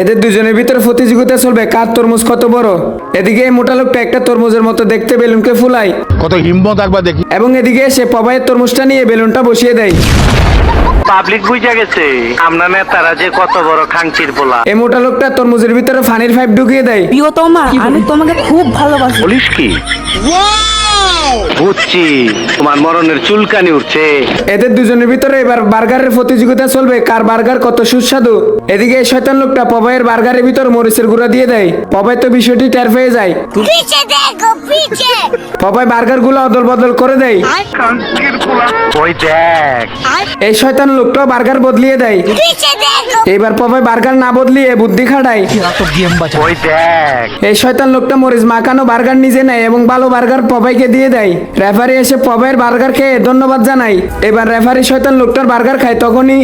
এদের দুজনের ভিতরে প্রতিযোগিতা চলবে। কার তরমুজ কত বড়? এদিকে এই মোটা লোকটা একটা তরমুজের মতো দেখতে বেলুনকে ফুলায়। কত হিম্মত একবার দেখি। এবং এদিকে সে পবাইয়ের তরমুজটা নিয়ে বেলুনটা বসিয়ে দেয়। পাবলিক বুঝা গেছে আমরা নেতারা যে কত বড় খাংচির পোলা। এই মোটা লোকটা তরমুজের ভিতরে ফানির পাইপ ঢুকিয়ে দেয়। প্রিয়তমা আমি তোমাকে খুব ভালোবাসি। বলিস কি? বুঝছি তোমার মরণের চুলকানি উঠছে। এদের দুজনের ভিতরে এবার বার্গারের প্রতিযোগিতা চলবে। কার বার্গার কত সুস্বাদু? এদিকে এই শয়তান লোকটা পবাইয়ের বার্গারের ভিতর মরিচের গুঁড়া দিয়ে দেয়। পবাই তো বিষয়টি টের পেয়ে যায়। পবাই বার্গারগুলো অদল বদল করে দেয়। এই শয়তান লোকটা বার্গার বদলিয়ে দেয়। এবার পবাই বার্গার না বদলিয়ে বুদ্ধি খাটায়। এই শয়তান লোকটা মরিচ মাখানো বার্গার নিজে নেয় এবং ভালো বার্গার পবাইকে দিয়ে দেয়। রেফারি এসে পবের বার্গার খেয়ে ধন্যবাদ জানাই। এবার রেফারি শয়তান লোকটার বার্গার খায় তখনই